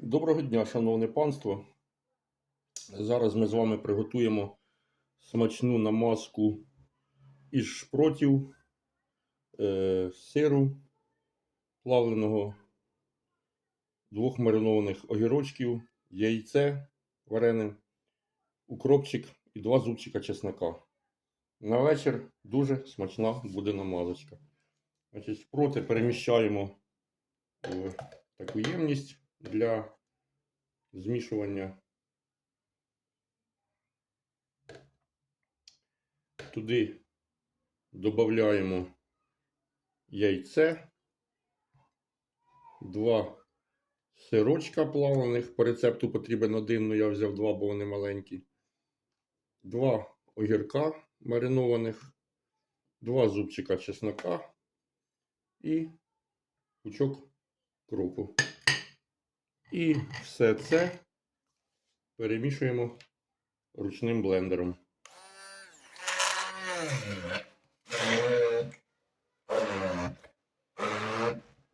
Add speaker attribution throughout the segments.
Speaker 1: Доброго дня, шановне панство. Зараз ми з вами приготуємо смачну намазку із шпротів, е, сиру плавленого, двох маринованих огірочків, яйце варене, укропчик і два зубчика чеснока. На вечір дуже смачна буде намазочка. Значить, шпроти переміщаємо в таку ємність для змішування. Туди додаємо яйце, два сирочка плавлених. По рецепту потрібен один, але я взяв два, бо вони маленькі. Два огірка маринованих, два зубчика чеснока і пучок кропу. І все це перемішуємо ручним блендером.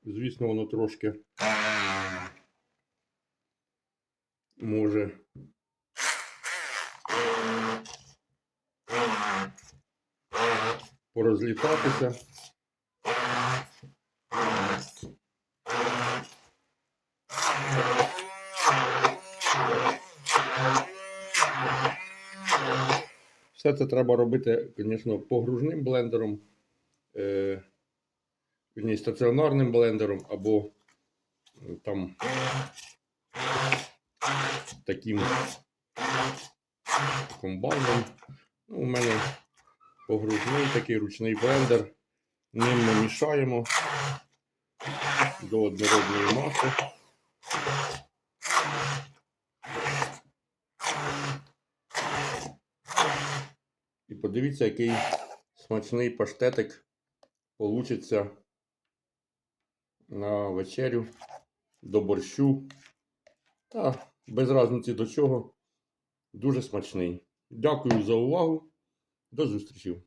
Speaker 1: Звісно, воно трошки може порозлітатися. Все це треба робити, звісно, погружним блендером, е, стаціонарним блендером або е, там таким комбайном. Ну, у мене погружний такий ручний блендер. Ним ми мішаємо до однородної маси. І подивіться, який смачний паштетик получиться на вечерю до борщу. Та без різниці до чого. Дуже смачний. Дякую за увагу. До зустрічі.